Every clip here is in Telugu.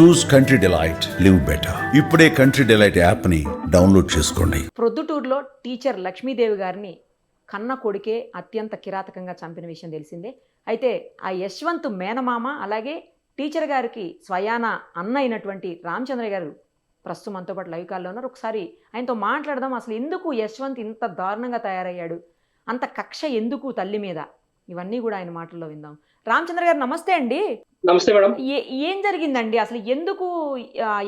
Choose country delight live better ఇప్పుడే కంట్రీ డిలైట్ యాప్ని డౌన్లోడ్ చేసుకోండి. ప్రొద్దుటూరులో టీచర్ లక్ష్మీదేవి గారిని కన్న కొడుకే అత్యంత కిరాతకంగా చంపిన విషయం తెలిసిందే. అయితే ఆ యశ్వంత్ మేనమామ అలాగే టీచర్ గారికి స్వయాన అన్న అయినటువంటి రామచంద్ర గారు ప్రస్తుతం మనతో పాటు లైవ్ కాల్లో ఉన్నారు. ఒకసారి ఆయనతో మాట్లాడదాం. అసలు ఎందుకు యశ్వంత్ ఇంత దారుణంగా తయారయ్యాడు? అంత కక్ష ఎందుకు తల్లి మీద? ఇవన్నీ కూడా ఆయన మాటల్లో విందాం. రామచంద్ర గారు నమస్తే అండి. నమస్తే మేడం. ఏ జరిగిందండి? అసలు ఎందుకు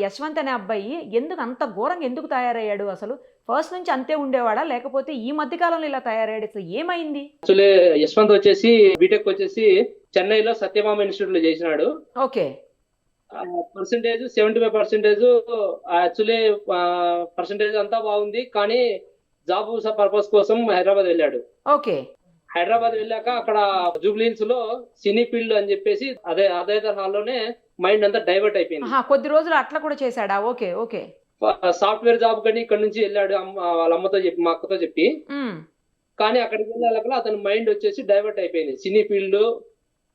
యశ్వంత్ అనే అబ్బాయి ఎందుకు అంత ఘోరంగా ఎందుకు తయారయ్యాడు? అసలు ఫస్ట్ నుంచి అంతే ఉండేవాడా? లేకపోతే ఈ మధ్య కాలంలో ఇలా తయారయ్యాడు? అసలు ఏమైంది? యాక్చువల్లీ యశ్వంత్ వచ్చేసి బీటెక్ వచ్చేసి చెన్నైలో సత్యభామ ఇన్స్టిట్యూట్లో చేసినాడు. Okay. Percentage seventy five percentage actually percentage అంతా బాగుంది. కానీ జాబ్ పర్పస్ కోసం హైదరాబాద్ వెళ్ళాడు. ఓకే. హైదరాబాద్ వెళ్ళాక అక్కడ జూబ్లీన్స్లో సినీ ఫీల్డ్ అని చెప్పేసి అదే అదే తరహాలోనే మైండ్ అంతా డైవర్ట్ అయిపోయింది. కొద్ది రోజులు అట్లా కూడా చేశాడా? Okay okay. సాఫ్ట్వేర్ జాబ్ కని ఇక్కడ నుంచి వెళ్ళాడు అమ్మ వాళ్ళ అమ్మతో చెప్పి మా అక్కతో చెప్పి. కానీ అక్కడికి వెళ్ళాక అతని మైండ్ వచ్చేసి డైవర్ట్ అయిపోయింది. సినీ ఫీల్డ్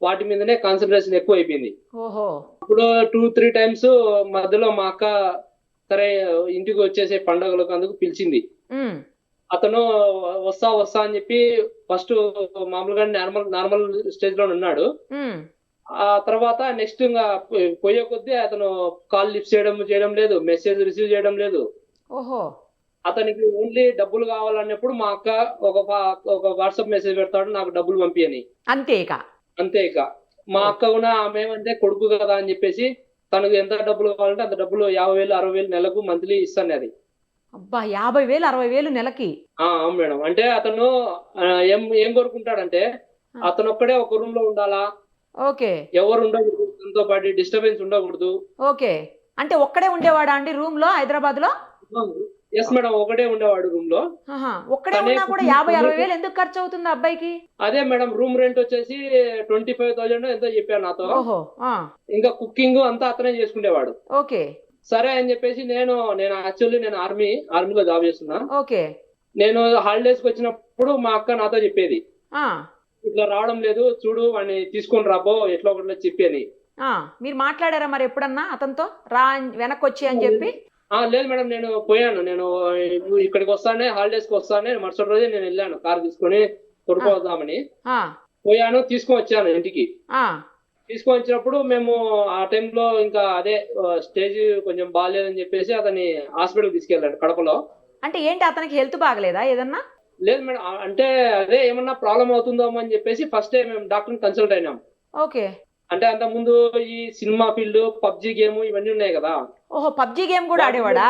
వాటి మీదనే కాన్సన్ట్రేషన్ ఎక్కువ అయిపోయింది. ఇప్పుడు టూ త్రీ టైమ్స్ మధ్యలో మా అక్క సరే ఇంటికి వచ్చేసే పండుగలకు అందుకు పిలిచింది. అతను వస్తా వస్తా అని చెప్పి ఫస్ట్ మామూలుగా నార్మల్ నార్మల్ స్టేజ్లో ఉన్నాడు. ఆ తర్వాత నెక్స్ట్ ఇంకా పోయే కొద్దీ అతను కాల్ లిఫ్ట్ చేయడం చేయడం లేదు. మెసేజ్ రిసీవ్ చేయడం లేదు. ఓహో. అతనికి ఓన్లీ డబ్బులు కావాలన్నప్పుడు మా అక్క ఒక ఒక వాట్సాప్ మెసేజ్ పెడతాడు నాకు డబ్బులు పంపియని. అంతే ఇక. అంతే ఇక. మా అక్క కూడా ఆమె ఏమంటే కొడుకు కదా అని చెప్పేసి తనకు ఎంత డబ్బులు కావాలంటే అంత డబ్బులు యాభై వేలు అరవై వేలు నెలకు మంత్లీ ఇస్తాను అది అబ్బా యాభై వేలు అరవై వేలు నెలకి. ఆ, అవును మేడం. అంటే అతను ఏం ఏం కోరుకుంటాడంటే అతను ఒక్కడే ఒక రూమ్లో ఉండాలా? ఓకే. ఎవరు ఉండకూడదు తనతో పాటు డిస్టర్బెన్స్ ఉండకూడదు. ఓకే. అంటే ఒక్కడే ఉండేవాడా అండి రూమ్లో హైదరాబాద్లో ఎస్ మేడం ఒకటే ఉండేవాడు రూమ్లో ఒక్కడే ఉన్నా కూడా యాభై అరవై వేలు ఎందుకు ఖర్చు అవుతుంది అబ్బాయికి? అదే మేడం రూమ్ రెంట్ వచ్చేసి ట్వంటీ ఫైవ్ థౌజండ్ ఎంతో చెప్పాను నాతో. ఇంకా కుకింగ్ అంతా అతనే చేసుకునేవాడు ఓకే. సరే అని చెప్పేసి నేను నేను యాక్చువల్లీ నేను ఆర్మీ ఆర్మీలో జాబ్ చేస్తున్నా. ఓకే. నేను హాలిడేస్కి వచ్చినప్పుడు మా అక్క నాతో చెప్పేది. ఇట్లా రావడం లేదు చూడు వాడిని తీసుకొని రాబో ఎట్లా ఒకటి చెప్పి అని ఆ, మీరు మాట్లాడారా మరి ఎప్పుడన్నా అతనితో? రా వెనక్కి వచ్చి అని చెప్పి? లేదు మేడం నేను పోయాను. నేను ఇక్కడికి వస్తానే హాలిడేస్కి వస్తానే మరుసటి రోజే నేను వెళ్ళాను. కార్ తీసుకొని కొడుకోదామని ఆ, పోయాను తీసుకొని వచ్చాను ఇంటికి. తీసుకొని వచ్చినప్పుడు మేము ఆ టైంలో ఇంకా అదే స్టేజ్ కొంచెం బాగాలేదని చెప్పేసి అతన్ని హాస్పిటల్ తీసుకెళ్ళాడు కడపలో. అంటే ఏంటి? అతనికి హెల్త్ బాగలేదా ఏదన్నా? లేదు మేడం అంటే అదే ఏమన్నా ప్రాబ్లం అవుతుందో అని చెప్పేసి ఫస్ట్ మేము డాక్టర్ని కన్సల్ట్ అయినాం. ఓకే. అంటే అంత ముందు ఈ సినిమా ఫీల్డ్ పబ్జి గేమ్ ఇవన్నీ ఉన్నాయి కదా. ఓహో పబ్జి గేమ్ కూడా ఆడేవాడా?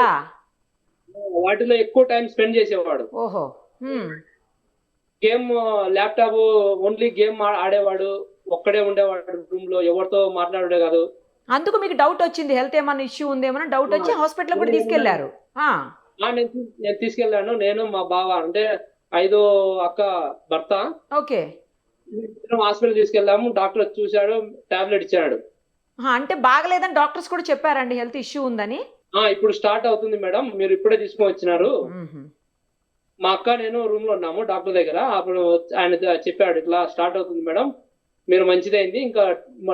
వాటిలో ఎక్కువ టైం స్పెండ్ చేసేవాడు. ఓహో గేమ్ ల్యాప్టాప్ ఓన్లీ గేమ్ ఆడేవాడు. ఒక్కడే ఉండేవాడు రూమ్లో ఎవరితో మాట్లాడే కాదు. అందుకు మీకు డౌట్ వచ్చింది హెల్త్ ఏమన్నా ఇష్యూ ఉందేమో డౌట్ వచ్చి హాస్పిటల్ కూడా తీసుకెళ్ళారు. నేను తీ- నేను తీసుకెళ్ళాను. నేను మా బావ అంటే ఐదో అక్క భర్త. ఓకే. హాస్పిటల్ తీసుకెళ్ళాము. డాక్టర్ చూశాడు టాబ్లెట్ ఇచ్చాడు. అంటే బాగలేదని డాక్టర్స్ కూడా చెప్పారండి హెల్త్ ఇష్యూ ఉందని. ఇప్పుడు స్టార్ట్ అవుతుంది మేడం. మీరు ఇప్పుడే తీసుకొని వచ్చినారు. మా అక్క నేను రూమ్లో ఉన్నాము డాక్టర్ దగ్గర. అప్పుడు ఆయన చెప్పాడు ఇట్లా స్టార్ట్ అవుతుంది మేడం. మీరు మంచిదైంది ఇంకా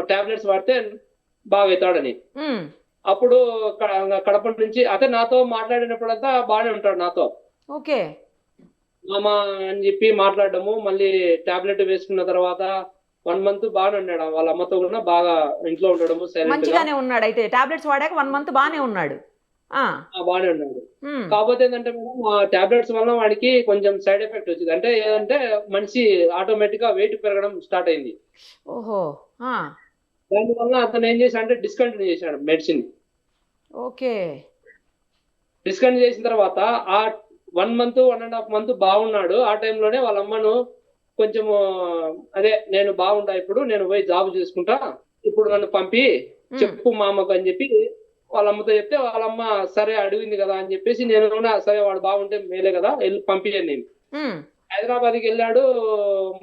టాబ్లెట్స్ వాడితే బాగా అవుతాడని మ్మ్. అప్పుడు కడప నుంచి అదే నాతో మాట్లాడినప్పుడంతా బాగానే ఉంటాడు నాతో. ఓకే. మామ అని చెప్పి మాట్లాడడము మళ్ళీ టాబ్లెట్ వేసుకున్న తర్వాత వన్ మంత్ బాగానే ఉన్నాడు. వాళ్ళ అమ్మతో కూడా బాగా ఇంట్లో ఉండడము మంచిగానే ఉన్నాడు. అయితే టాబ్లెట్స్ వాడాక వన్ మంత్ బాగానే ఉన్నాడు. బాగానే ఉన్నాడు. కాకపోతే ఏంటంటే మేడం ఆ టాబ్లెట్స్ వల్ల వాడికి కొంచెం సైడ్ ఎఫెక్ట్ వచ్చింది. అంటే ఏంటంటే మనిషి ఆటోమేటిక్గా వెయిట్ పెరగడం స్టార్ట్ అయింది. ఓహో దానివల్ల అతను ఏం చేశాడు అంటే డిస్కంటిన్యూ చేశాడు మెడిసిన్. ఓకే. డిస్కంటిన్యూ చేసిన తర్వాత ఆ one month one and half month బాగున్నాడు ఆ టైంలోనే వాళ్ళ అమ్మను కొంచెం అదే నేను బాగుంటా ఇప్పుడు నేను పోయి జాబ్ చేసుకుంటా ఇప్పుడు నన్ను పంపి. చెప్పు మా అమ్మకు అని చెప్పి వాళ్ళ అమ్మతో చెప్తే వాళ్ళ అమ్మ సరే అడిగింది కదా అని చెప్పేసి నేను కూడా సరే వాడు బాగుంటే మేలే కదా వెళ్ళి పంపించాను నేను. హైదరాబాద్కి వెళ్ళాడు.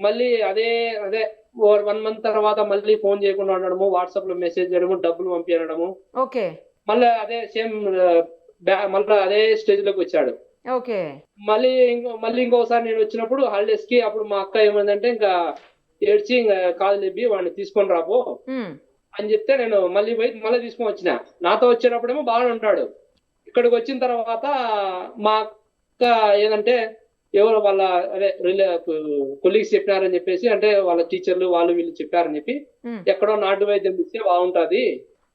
మళ్ళీ అదే అదే వన్ మంత్ తర్వాత మళ్ళీ ఫోన్ చేయకుండా ఉండడము వాట్సాప్లో మెసేజ్ చేయడము డబ్బులు పంపించడము ఓకే. మళ్ళీ అదే సేమ్ మళ్ళీ అదే స్టేజ్లోకి వచ్చాడు. ఓకే. మళ్ళీ ఇంకో మళ్ళీ ఇంకోసారి నేను వచ్చినప్పుడు హాలిడేస్కి అప్పుడు మా అక్క ఏమైందంటే ఇంకా ఏడ్చి ఇంకా కాదు లేపి వాడిని తీసుకొని మ్మ్. అని చెప్తే నేను మళ్ళీ పోయి మళ్ళీ తీసుకొని వచ్చిన. నాతో వచ్చేటప్పుడేమో బాగానే ఉంటాడు ఇక్కడికి వచ్చిన తర్వాత మా అక్క ఏదంటే ఎవరు వాళ్ళ అదే కొలీగ్స్ చెప్పినారని చెప్పేసి అంటే వాళ్ళ టీచర్లు వాళ్ళు వీళ్ళు చెప్పారని చెప్పి ఎక్కడో నాటు వైద్యం ఇస్తే బాగుంటది.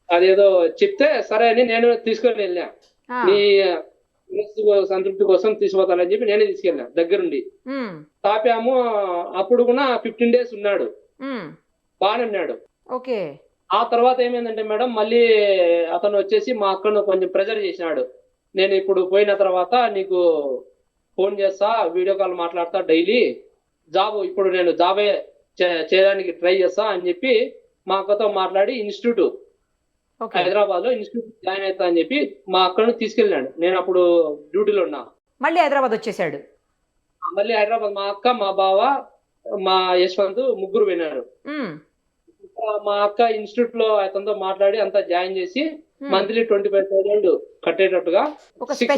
అదేదో చెప్తే సరే అని నేను తీసుకొని వెళ్ళా నీ సంతృప్తి కోసం తీసుకుపోతానని చెప్పి నేనే తీసుకెళ్ళా దగ్గరుండి. తాపాము అప్పుడు కూడా ఫిఫ్టీన్ డేస్ ఉన్నాడు. బాగానే ఉన్నాడు. ఓకే. ఆ తర్వాత ఏమైందంటే మేడం మళ్ళీ అతను వచ్చేసి మా అక్కను కొంచెం ప్రెజర్ చేసినాడు. నేను ఇప్పుడు పోయిన తర్వాత నీకు ఫోన్ చేస్తా వీడియో కాల్ మాట్లాడతా డైలీ. జాబ్ ఇప్పుడు నేను జాబే చేయడానికి ట్రై చేస్తా అని చెప్పి మా అక్కతో మాట్లాడి ఇన్స్టిట్యూట్ హైదరాబాద్లో ఇన్స్టిట్యూట్ జాయిన్ అవుతా అని చెప్పి మా అక్కను తీసుకెళ్ళాడు నేను అప్పుడు డ్యూటీలో ఉన్నా. మళ్ళీ హైదరాబాద్ వచ్చేసాడు. మళ్ళీ హైదరాబాద్ మా అక్క మా బావ మా యశ్వంత్ ముగ్గురు విన్నారు మా అక్క ఇన్స్టిట్యూట్లో అతనితో మాట్లాడి అంతా జాయిన్ చేసి um. Monthly twenty five thousand కట్టేటట్టుగా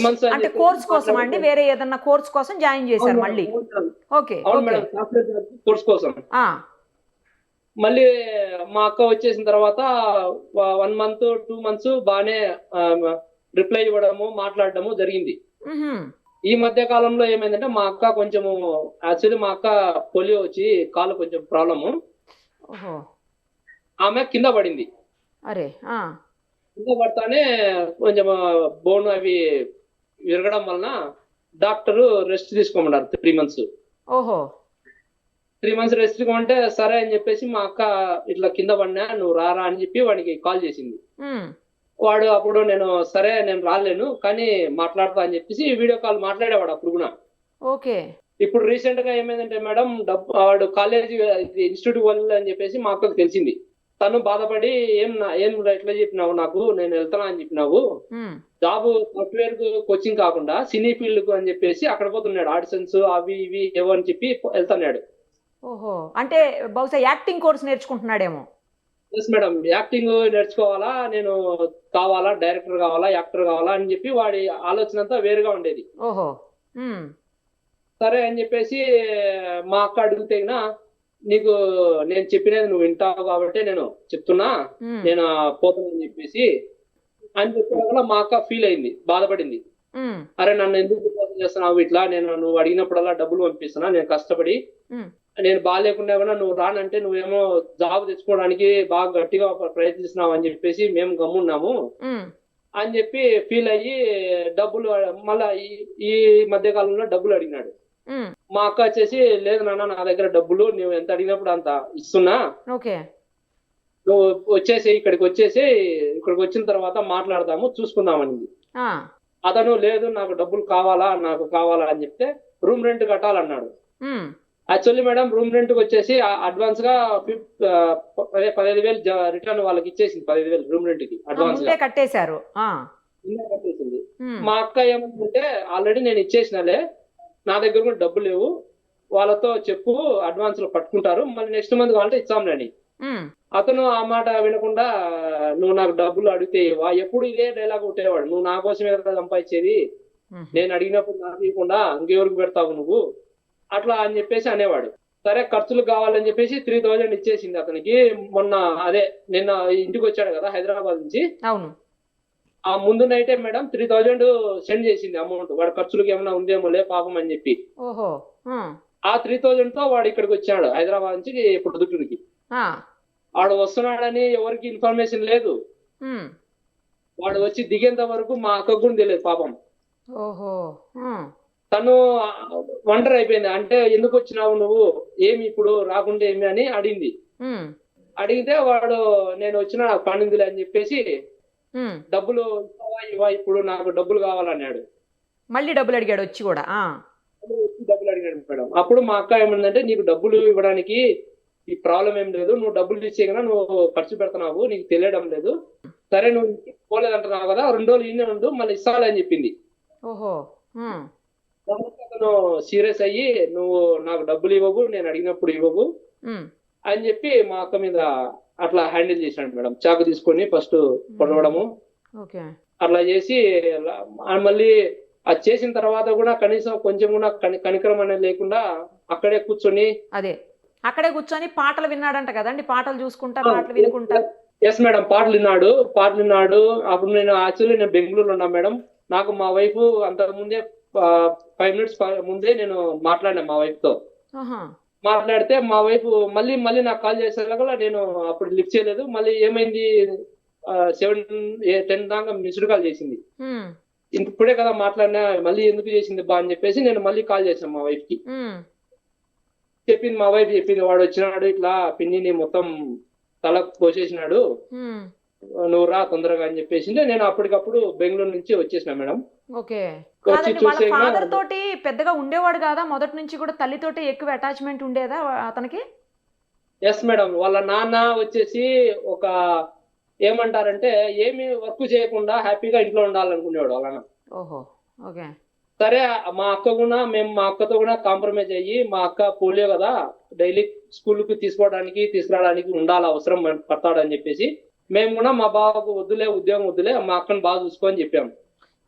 months అని అంటే కోర్స్ కోసం అండి? వేరే ఏదన్నా కోర్స్ కోసం జాయిన్ చేశారు మళ్ళీ. ఓకే అవును మేడం సాఫ్ట్వేర్ కోర్స్ కోసం. మళ్ళీ మా అక్క వచ్చేసిన తర్వాత వన్ మంత్ టూ మంత్స్ బాగానే రిప్లై ఇవ్వడము మాట్లాడడము జరిగింది. ఈ మధ్య కాలంలో ఏమైందంటే మా అక్క కొంచెము యాక్చువల్లీ మా అక్క పోలియో వచ్చి కాలు కొంచెం ప్రాబ్లము. ఆమె కింద పడింది. అరే కింద పడతానే కొంచెం బోన్ అవి విరగడం వలన డాక్టర్ రెస్ట్ తీసుకోమన్నారు త్రీ మంత్స్. ఓహో. త్రీ మంత్స్ రెస్ట్ తీసుకోమంటే సరే అని చెప్పేసి మా అక్క ఇట్లా కింద పడినా నువ్వు రారా అని చెప్పి వాడికి కాల్ చేసింది. వాడు అప్పుడు నేను సరే నేను రాలేను కానీ మాట్లాడతా అని చెప్పేసి వీడియో కాల్ మాట్లాడేవాడు అప్పుడు కూడా ఓకే. ఇప్పుడు రీసెంట్గా ఏమైందంటే మేడం డబ్బు వాడు కాలేజీ ఇన్స్టిట్యూట్ వాళ్ళు అని చెప్పేసి మా అక్కకు తెలిసింది. తను బాధపడి ఏం ఏం ఎట్లా చెప్పినావు? నాకు నేను వెళ్తానా అని చెప్పినావు. జాబ్ సాఫ్ట్వేర్ కోచింగ్ కాకుండా సినీ ఫీల్డ్కు అని చెప్పేసి అక్కడ పోతున్నాడు. ఆడిషన్స్ అవి ఇవి ఏవో అని చెప్పి వెళ్తున్నాడు. ఓహో. అంటే బహుశా యాక్టింగ్ కోర్స్ నేర్చుకుంటున్నాడేమో. ఎస్ మేడం యాక్టింగ్ నేర్చుకోవాలా? నేను కావాలా? డైరెక్టర్ కావాలా? యాక్టర్ కావాలా? అని చెప్పి వాడి ఆలోచన అంతా వేరుగా ఉండేది. ఓహో. సరే అని చెప్పేసి మా అక్క అడిగితే గిన, నీకు నేను చెప్పినది నువ్వు వింటావు కాబట్టి నేను చెప్తున్నా. నేను పోతానని చెప్పేసి అని చెప్పిన మా అక్క ఫీల్ అయింది బాధపడింది. అరే నన్ను ఎందుకు చేస్తున్నావు ఇట్లా? నేను నువ్వు అడిగినప్పుడల్లా డబ్బులు పంపిస్తున్నా నేను కష్టపడి. నేను బాగాలేకుండా కూడా నువ్వు రానంటే నువ్వేమో జాబ్ తెచ్చుకోవడానికి బాగా గట్టిగా ప్రయత్నిస్తున్నావు అని చెప్పేసి మేము గమ్మున్నాము. అని చెప్పి ఫీల్ అయ్యి డబ్బులు మళ్ళా ఈ- ఈ మధ్య కాలంలో డబ్బులు అడిగినాడు. మా అక్క వచ్చేసి లేదు నాన్న నా దగ్గర డబ్బులు నువ్వు ఎంత అడిగినప్పుడు అంత ఇస్తున్నా. ఓకే. నువ్వు వచ్చేసి ఇక్కడికి వచ్చేసి ఇక్కడికి వచ్చిన తర్వాత మాట్లాడదాము చూసుకుందామని. అతను లేదు నాకు డబ్బులు కావాలా నాకు కావాలా అని చెప్తే రూమ్ రెంట్ కట్టాలన్నాడు. యాక్చువల్లీ మేడం రూమ్ రెంట్ వచ్చేసి అడ్వాన్స్గా అదే పదిహేను వేలు రిటర్న్ వాళ్ళకి ఇచ్చేసింది పదిహేను వేలు రూమ్ రెంట్కి అడ్వాన్స్గా కట్టేశారు. మా అక్క ఏమంటుంటే ఆల్రెడీ నేను ఇచ్చేసినాలే నా దగ్గర కూడా డబ్బులు లేవు. వాళ్ళతో చెప్పు అడ్వాన్స్లో పట్టుకుంటారు. మళ్ళీ నెక్స్ట్ మంత్ కావాలంటే ఇచ్చాంలేని ఉమ్, అతను ఆ మాట వినకుండా నువ్వు నాకు డబ్బులు అడిగితే ఎప్పుడు ఇదే డైలాగ్ కొట్టేవాడు. నువ్వు నా కోసమే కదా సంపాదించేది? నేను అడిగినప్పుడు నాకు ఇవ్వకుండా ఇంకెవరికి పెడతావు నువ్వు? అట్లా అని చెప్పేసి అనేవాడు. సరే ఖర్చులు కావాలని చెప్పేసి త్రీ థౌజండ్ ఇచ్చేసింది అతనికి. మొన్న అదే నిన్న ఇంటికి వచ్చాడు కదా హైదరాబాద్ నుంచి. అవును. ఆ ముందు నైటే మేడం త్రీ థౌజండ్ సెండ్ చేసింది అమౌంట్ వాడి ఖర్చులకు ఏమైనా ఉందేమో లే పాపం అని చెప్పి. ఓహో ఆ, త్రీ థౌజండ్తో వాడు ఇక్కడికి వచ్చాడు హైదరాబాద్ నుంచి పొద్దుటూరికి వాడు వస్తున్నాడని ఎవరికి ఇన్ఫర్మేషన్ లేదు. వాడు వచ్చి దిగేంత వరకు మా అక్కకు కూడా తెలియదు పాపం. ఓహో తను వండర్ అయిపోయింది. అంటే ఎందుకు వచ్చినావు నువ్వు? ఏమి ఇప్పుడు రాకుంటే ఏమి అని అడిగింది. అడిగితే వాడు నేను వచ్చిన నాకు అని చెప్పేసి డబ్బులు ఇస్తావా ఇవ్వా ఇప్పుడు నాకు డబ్బులు కావాలన్నాడు. మళ్ళీ డబ్బులు అడిగాడు వచ్చి కూడా డబ్బులు అడిగాడు మేడం. అప్పుడు మా అక్క ఏమందంటే నీకు డబ్బులు ఇవ్వడానికి ఈ ప్రాబ్లం ఏం లేదు నువ్వు డబ్బులు ఇచ్చే కన్నా నువ్వు ఖర్చు పెడుతున్నావు నీకు తెలియడం లేదు. సరే నువ్వు ఇంటికి పోలేదంటున్నావు కదా రెండు రోజులు ఇన్నే ఉండు మళ్ళీ ఇస్తాలే అని చెప్పింది. ఓహో అతను సీరియస్ అయ్యి నువ్వు నాకు డబ్బులు ఇవ్వవు నేను అడిగినప్పుడు ఇవ్వవు అని చెప్పి మా అక్క మీద అట్లా హ్యాండిల్ చేశాడు మేడం. చాకు తీసుకొని ఫస్ట్ పొడవడము. అట్లా చేసి మళ్ళీ అది చేసిన తర్వాత కూడా కనీసం కొంచెం కూడా కని కనికరం అనేది లేకుండా అక్కడే కూర్చొని అదే. అక్కడే కూర్చొని పాటలు విన్నాడంట కదండి. పాటలు చూసుకుంటా పాటలు వినుకుంటా. Yes madam. పాటలు విన్నాడు పాటలు విన్నాడు. అప్పుడు నేను యాక్చువల్లీ నేను బెంగళూరులో ఉన్నా మేడం. నాకు మా వైఫ్ అంతకు ముందే ఫైవ్ మినిట్స్ ముందే నేను మాట్లాడినా మా వైఫ్తో మాట్లాడితే మా వైఫ్ మళ్ళీ మళ్ళీ నాకు కాల్ చేసేలా కూడా నేను అప్పుడు లిఫ్ట్ చేయలేదు. మళ్ళీ ఏమైంది? సెవెన్ టెన్ దాకా మిస్డ్ కాల్ చేసింది. ఇప్పుడే కదా మాట్లాడినా మళ్ళీ ఎందుకు చేసింది బా అని చెప్పేసి నేను మళ్ళీ కాల్ చేశాను మా వైఫ్కి చెప్పింది మా వైఫ్ చెప్పింది వాడు వచ్చినాడు ఇట్లా పిన్నిని మొత్తం తల కోసేసినాడు ఉమ్. నువ్వు రా తొందరగా అని చెప్పేసి నేను అప్పటికప్పుడు బెంగళూరు నుంచి వచ్చేసిన మేడం. ఓకే. కాదండి వాళ్ళ చూసేగా- ఫాదర్ తోటి పెద్దగా ఉండేవాడు కాదా? మొదటి నుంచి కూడా తల్లితోటి ఎక్కువ అటాచ్మెంట్ ఉండేదా అతనికి? ఎస్ మేడం వాళ్ళ నాన్న వచ్చేసి ఒక ఏమంటారంటే ఏమి వర్క్ చేయకుండా హ్యాపీగా ఇంట్లో ఉండాలనుకునేవాడు వాళ్ళ ఓహో ఓకే. సరే మా అక్క కూడా మేము మా అక్కతో కూడా కాంప్రమైజ్ అయ్యి మా అక్క పోలియో కదా డైలీ స్కూల్కి తీసుకోవడానికి తీసుకురావడానికి ఉండాలి అవసరం పడతాడని చెప్పేసి మేము కూడా మా బావకు వద్దులే ఉద్యోగం వద్దులే మా అక్కని బాగా చూసుకోని చెప్పాము.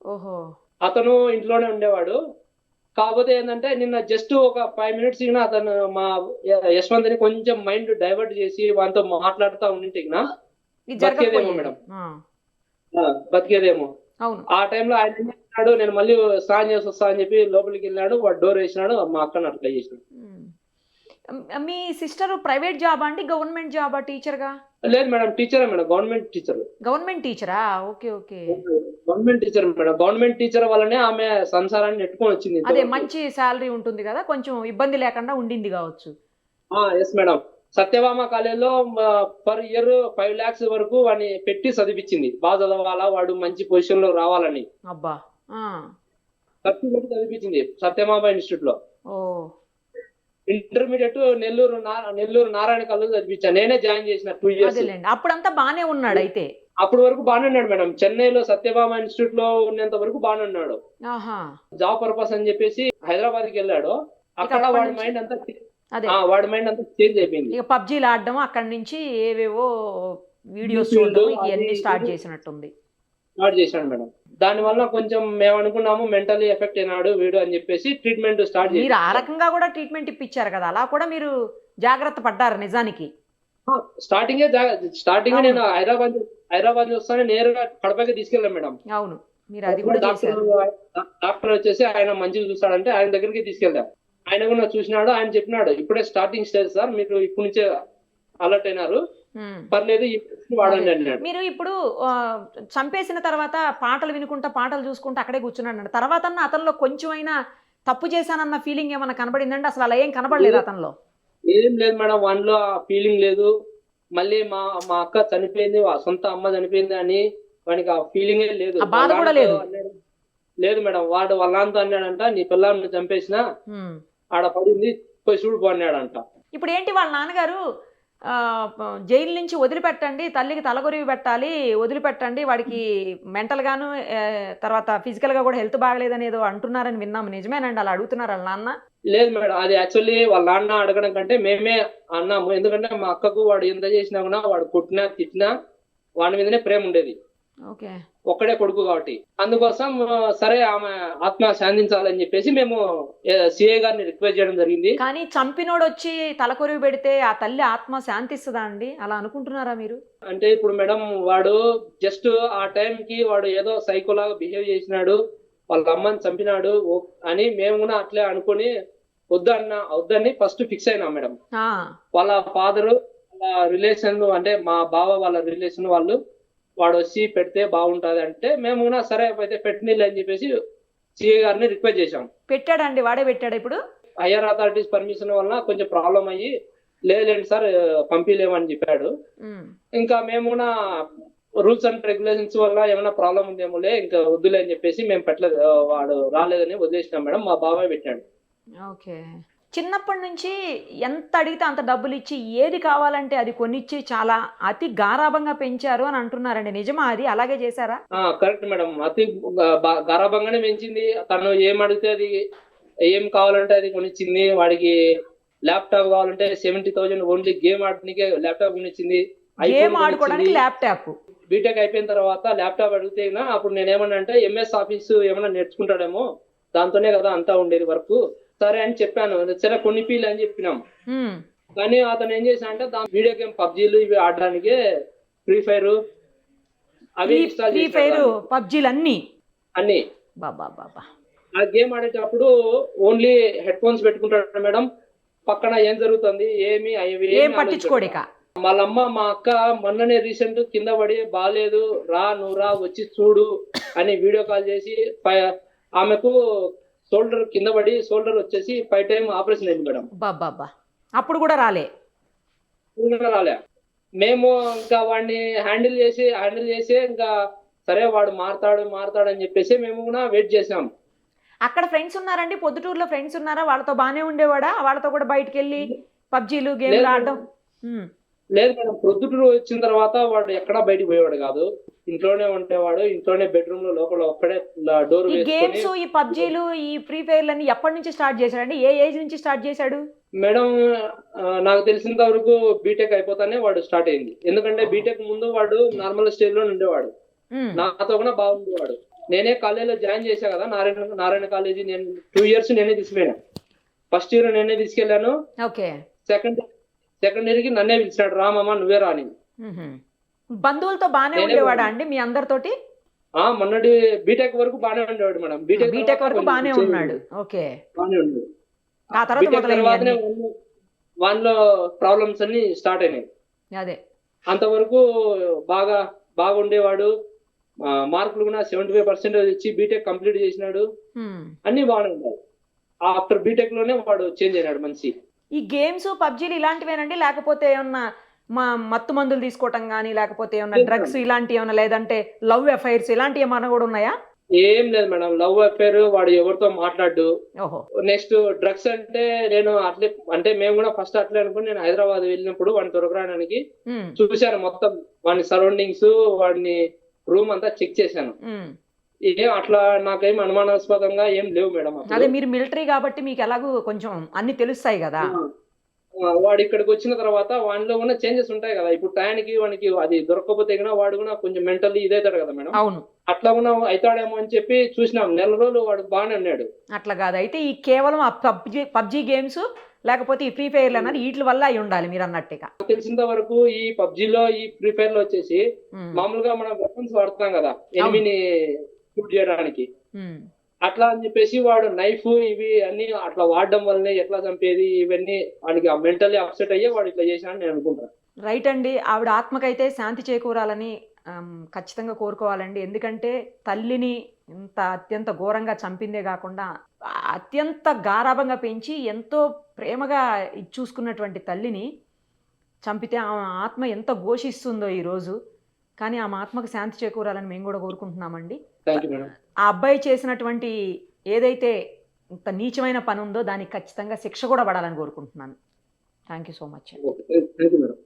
ఓహో. అతను ఇంట్లోనే ఉండేవాడు. కాకపోతే ఏంటంటే నిన్న జస్ట్ ఒక ఫైవ్ మినిట్స్ అతను మా యశ్వంత్ని కొంచెం మైండ్ డైవర్ట్ చేసి వానితో మాట్లాడుతూ ఉండింటే బతికేదేమో మేడం. బతికేదేమో. ఆ టైంలో ఆయన ఏం చేసినాడు నేను మళ్ళీ స్నానం చేసి వస్తా అని చెప్పి లోపలికి వెళ్ళాడు వాడు డోర్ వేసినాడు మా అక్కను అట్లా చేసినాడు. మీ సిస్టర్ ప్రైవేట్ జాబా అండి? గవర్నమెంట్ జాబా టీచర్గా లేదు మేడం టీచరే madam government teacher government టీచరా okay okay. Government teacher madam government teacher వల్లనే ఆమె సంసారాన్ని నెట్టుకొని వచ్చింది అదే మంచి శాలరీ ఉంటుంది కదా కొంచెం ఇబ్బంది లేకుండా ఉండింది కావచ్చు. Yes madam. సత్యభామ కాలేజీలో పర్ ఇయర్ ఫైవ్ లాక్స్ వరకు వాడిని పెట్టి చదివించింది. బాగా చదవాలా వాడు మంచి పొజిషన్లో రావాలని. అబ్బా ఖర్చు పెట్టి చదివించింది సత్యభామ ఇన్స్టిట్యూట్లో. ఓ. ఇంటర్మీడియట్ నెల్లూరు నెల్లూరు నారాయణ కాలేజ్ చదివించాను నేనే జాయిన్ చేసిన టూ ఇయర్స్. అప్పుడంతా బానే ఉన్నాడు అయితే. అప్పటి వరకు బాగానే ఉన్నాడు మేడం. చెన్నైలో సత్యభామ ఇన్స్టిట్యూట్లో ఉన్నంత వరకు బాగానే ఉన్నాడు. జాబ్ పర్పస్ అని చెప్పేసి హైదరాబాద్కి వెళ్ళాడు అక్కడ వాడి మైండ్ అంతా వాడి మైండ్ అంతా చేంజ్ అయిపోయింది. ఇక పబ్జీలు ఆడడం అక్కడి నుంచి ఏవేవో వీడియోస్ చూడడం ఇవన్నీ స్టార్ట్. చేసినట్టుంది. స్టార్ట్ చేశాడు మేడం. దాని వల్ల కొంచెం మేము అనుకున్నాము మెంటల్లీ ఎఫెక్ట్ అయినాడు వీడు అని చెప్పేసి ట్రీట్మెంట్ స్టార్ట్ మీరు ఆ రకంగా కూడా ట్రీట్మెంట్ ఇప్పించారు కదా అలా కూడా మీరు జాగ్రత్త పడ్డారు నిజానికి. స్టార్టింగ్ స్టార్టింగ్ నేను హైదరాబాద్ హైదరాబాద్ వస్తానే నేరుగా కడపకి తీసుకెళ్ళాను మేడం. అవును మీరు అది కూడా డాక్టర్ వచ్చేసి ఆయన మంచిగా చూస్తాడంటే ఆయన దగ్గరికి తీసుకెళ్ళా. ఆయన కూడా చూసినాడు ఆయన చెప్పినాడు ఇప్పుడే స్టార్టింగ్ స్టేజ్ సార్ మీరు ఇప్పటి నుంచే అలర్ట్ అయినారు. పర్లేదు ఈ medicine వాడండి అన్నాడు. మీరు ఇప్పుడు చంపేసిన తర్వాత పాటలు వినుకుంటా పాటలు చూసుకుంటా అక్కడే కూర్చున్నాడు తర్వాత అతనిలో కొంచెమైనా తప్పు చేశానన్న ఫీలింగ్ ఏమన్నా కనబడిందండి? అసలు అలా ఏం కనబడలేదు అతనిలో. ఏం లేదు మేడం వన్లో ఆ ఫీలింగ్ లేదు. మళ్ళీ మా మా అక్క చనిపోయింది సొంత అమ్మ చనిపోయింది అని వానికి ఆ ఫీలింగే లేదు. బాధ కూడా లేదు. లేదు మేడం వాడు వాళ్ళ నాన్నతో అన్నాడంట నీ పిల్లాన్ని చంపేసిన. ఆడ పడింది పోయి చూడు అన్నాడంట. ఇప్పుడు ఏంటి వాళ్ళ నాన్నగారు? జైలు నుంచి వదిలిపెట్టండి తల్లికి తలగొరివి పెట్టాలి వదిలిపెట్టండి వాడికి మెంటల్ గాను తర్వాత ఫిజికల్గా కూడా హెల్త్ బాగలేదని ఏదో అంటున్నారని విన్నాము నిజమేనండి అలా అడుగుతున్నారు వాళ్ళ నాన్న? లేదు మేడం అది యాక్చువల్లీ వాళ్ళ నాన్న అడగడం కంటే మేమే అన్నాము. ఎందుకంటే మా అక్కకు వాడు ఎంత చేసినా కూడా వాడు కొట్టినా తిట్టినా వాడి మీదనే ప్రేమ ఉండేది. ఒక్కడే కొడుకు కాబట్టి. అందుకోసం సరే ఆమె ఆత్మ శాంతించాలని చెప్పేసి మేము సిఏ గారిని రిక్వెస్ట్ చేయడం జరిగింది. కానీ చంపినోడు వచ్చి తలకొరివి పెడితే ఆ తల్లి ఆత్మ శాంతిస్తుందా అండి? అలా అనుకుంటున్నారా మీరు? అంటే ఇప్పుడు మేడం వాడు జస్ట్ ఆ టైం కి వాడు ఏదో సైకోలాగా బిహేవ్ చేసినాడు వాళ్ళ అమ్మని చంపినాడు అని మేము కూడా అట్లే అనుకుని వద్దన్న వద్దని ఫస్ట్ ఫిక్స్ అయినా మేడం. వాళ్ళ ఫాదర్ వాళ్ళ రిలేషన్ అంటే మా బావ వాళ్ళ రిలేషన్ వాళ్ళు వాడు వచ్చి పెడితే బాగుంటది అంటే మేము కూడా సరే అయితే పెట్టినీళ్ళు అని చెప్పేసి సిఏ గారిని రిక్వెస్ట్ చేశాం. పెట్టాడండి వాడే పెట్టాడు ఇప్పుడు? హయ్యర్ అథారిటీస్ పర్మిషన్ వల్ల కొంచెం ప్రాబ్లం అయ్యి లేదండి సార్ పంపించలేమని చెప్పాడు. ఇంకా మేము కూడా రూల్స్ అండ్ రెగ్యులేషన్స్ వల్ల ఏమైనా ప్రాబ్లం ఉందేమోలే ఇంకా వద్దులే అని చెప్పేసి మేము పెట్టలేదు వాడు రాలేదని వదిలేసినాం మేడం మా బాబాయ్ పెట్టాడు. ఓకే. చిన్నప్పటి నుంచి ఎంత అడిగితే అంత డబ్బులు ఇచ్చి ఏది కావాలంటే అది కొనిచ్చి చాలా అతి గారాభంగా పెంచారు అని అంటున్నారండి. నిజమా అది? అలాగే చేశారా? Correct madam. అతి గ- బా- గారాబంగానే పెంచింది. తను ఏం అడిగితే అది ఏం కావాలంటే అది కొనిచ్చింది. వాడికి ల్యాప్టాప్ కావాలంటే సెవెంటీ థౌసండ్ ఓన్లీ గేమ్ ఆడటానికే ల్యాప్టాప్ కొనిచ్చింది. గేమ్ ఆడుకోవడానికి ల్యాప్టాప్. బీటెక్ అయిపోయిన తర్వాత ల్యాప్టాప్ అడిగితే అప్పుడు నేను ఏమన్నా అంటే ఎంఎస్ ఆఫీస్ ఏమన్నా నేర్చుకుంటాడేమో దాంతోనే కదా అంతా ఉండేది వర్క్. సరే అని చెప్పాను. సరే కొన్ని పీలు అని చెప్పినాం. కానీ అతను ఏం చేశా అంటే దాని వీడియో గేమ్ పబ్జీలు ఇవి ఆడడానికే ఫ్రీ ఫైర్ అవి ఫ్రీ ఫైర్ పబ్జీలు అన్నీ? అన్ని. బాబా బాబా ఆ గేమ్ ఆడేటప్పుడు ఓన్లీ హెడ్ ఫోన్స్ పెట్టుకుంటాడు మేడం. పక్కన ఏం జరుగుతుంది? ఏమి అవి ఏం పట్టించుకోడు ఇక. వాళ్ళమ్మ మా అక్క మొన్ననే రీసెంట్ కింద పడి బాగాలేదు రా నువ్వు రా వచ్చి చూడు అని వీడియో కాల్ చేసి ఆమెకు షోల్డర్ కింద పడి షోల్డర్ వచ్చేసి ఫైవ్ టైం ఆపరేషన్ అయింది మేడం. బాబా అప్పుడు కూడా రాలే. రాలే. మేము ఇంకా వాడిని హ్యాండిల్ చేసి హ్యాండిల్ చేసి ఇంకా సరే వాడు మారతాడు మారతాడు అని చెప్పేసి మేము కూడా వెయిట్ చేసాం. అక్కడ ఫ్రెండ్స్ ఉన్నారండి? పొద్దుటూరులో ఫ్రెండ్స్ ఉన్నారా? వాళ్ళతో బాగానే ఉండేవాడా? వాళ్ళతో కూడా బయటికి వెళ్ళి పబ్జీలు గేమ్లు. ఆడడం. లేదు మేడం ప్రొద్దుటూరు వచ్చిన తర్వాత వాడు ఎక్కడా బయటికి పోయేవాడు కాదు. ఇంట్లోనే ఉండేవాడు ఇంట్లోనే బెడ్రూమ్లో లోపల ఒక్కడే డోర్ ఈ గేమ్స్ ఈ పబ్జీలు ఈ ఫ్రీ ఫైర్లు అన్ని ఎప్పటి నుంచి స్టార్ట్ చేశాడండి? ఏ ఏజ్ నుంచి స్టార్ట్ చేశాడు? మేడం నాకు తెలిసినంత వరకు బీటెక్ అయిపోతానే వాడు స్టార్ట్ అయింది. ఎందుకంటే బీటెక్ ముందు వాడు నార్మల్ స్టేజ్లో ఉండేవాడు. నాతో కూడా బాగుండేవాడు. నేనే కాలేజీలో జాయిన్ చేశా కదా నారాయణ నారాయణ కాలేజీ నేను టూ ఇయర్స్ నేనే తీసుకుపోయాను. ఫస్ట్ ఇయర్ నేనే తీసుకెళ్ళాను. సెకండ్ సెకండ్ ఇయర్ కి నన్నే పిలిచినాడు రామమ్మ నువ్వే రాని. బంధువులతో నేనే ఉండేవాడా. అండి మీ అందరితోటి? ఆ మొన్నటి బీటెక్ వరకు బాగానే ఉండేవాడు మేడం. బీటెక్ బీటెక్ వరకు change ఉన్నాడు. ఓకే. బాగానే ఉన్నాడు ఆ తర్వాత తర్వాతనే. వాళ్ళలో ప్రాబ్లమ్స్ అన్ని స్టార్ట్ అయినాయి. అదే. అంతవరకు బాగా బాగా ఉండేవాడు ఆ, మార్కులు కూడా సెవెంటీ ఫైవ్ పర్సెంటేజ్ ఇచ్చి బీటెక్ కంప్లీట్ చేసినాడు. అన్ని బాగానే ఉన్నాయి. ఆఫ్టర్ బీటెక్లోనే వాడు చేంజ్ అయినాడు మనిషి ఈ గేమ్స్ పబ్జీలు ఇలాంటివేనండి? లేకపోతే ఏమన్నా మా మత్తు మందులు తీసుకోవటం కానీ లేకపోతే ఏమన్నా డ్రగ్స్ ఇలాంటివి ఏమన్నా లేదంటే లవ్ అఫైర్స్ ఇలాంటివి ఏమన్నా కూడా ఉన్నాయా? ఏం లేదు మేడం. లవ్ అఫేర్ వాడు ఎవరితో మాట్లాడు నెక్స్ట్ డ్రగ్స్ అంటే నేను అట్లే అంటే మేము కూడా ఫస్ట్ అట్లే అనుకుని నేను హైదరాబాద్ వెళ్ళినప్పుడు వాడిని దొరకడానికి. చూశాను మొత్తం వాడిని సరౌండింగ్స్ వాడిని రూమ్ అంతా చెక్ చేశాను. ఏం అట్లా నాకేం అనుమానాస్పదంగా ఏం లేవు మేడం. అదే మీరు మిలిటరీ కాబట్టి మీకు ఎలాగూ కొంచెం అన్ని తెలుస్తాయి కదా. వాడు ఇక్కడికి వచ్చిన తర్వాత వాడిలో ఉన్న చేంజెస్ ఉంటాయి కదా. ఇప్పుడు టయానికి వానికి అది దొరకకపోతే కూడా వాడు కూడా కొంచెం మెంటల్లీ ఇదవుతాడు కదా మేడం. అవును. అట్లా కూడా అవుతాడేమో అని చెప్పి చూసినాం. నెల రోజులు వాడు బాగానే ఉన్నాడు. అట్లా కాదు. అయితే ఈ కేవలం ఆ పబ్జీ పబ్జీ గేమ్స్ లేకపోతే ఈ ఫ్రీ ఫైర్లు అన్నది వీటి వల్ల అయి ఉండాలి మీరు అన్నట్టుగా. తెలిసినంత వరకు ఈ పబ్జీలో ఈ ఫ్రీ ఫైర్లో వచ్చేసి. మామూలుగా మనం వెపన్స్ వాడుతాం కదా. ఎనిమిని షూట్ చేయడానికి. అట్లా అని చెప్పేసి వాడు నైఫ్ ఇవి అన్ని అట్లా వాడడం వల్లనే ఎట్లా చంపేది ఇవన్నీ వాడికి మెంటల్లీ అప్సెట్ అయ్యే వాడు ఇట్లా చేశాడని నేను అనుకుంటాను రైట్ అండి. ఆవిడ ఆత్మకైతే శాంతి చేకూరాలని ఖచ్చితంగా కోరుకోవాలండి. ఎందుకంటే తల్లిని ఇంత అత్యంత ఘోరంగా చంపిందే కాకుండా ఆ అత్యంత గారాభంగా పెంచి ఎంతో ప్రేమగా చూసుకున్నటువంటి తల్లిని చంపితే ఆమె ఆత్మ ఎంత ఘోషిస్తుందో ఈరోజు. కానీ ఆమె ఆత్మకు శాంతి చేకూరాలని మేము కూడా కోరుకుంటున్నామండి. ఆ అబ్బాయి చేసినటువంటి ఏదైతే ఇంత నీచమైన పని ఉందో దానికి ఖచ్చితంగా శిక్ష కూడా పడాలని కోరుకుంటున్నాను. Thank you so much thank you madam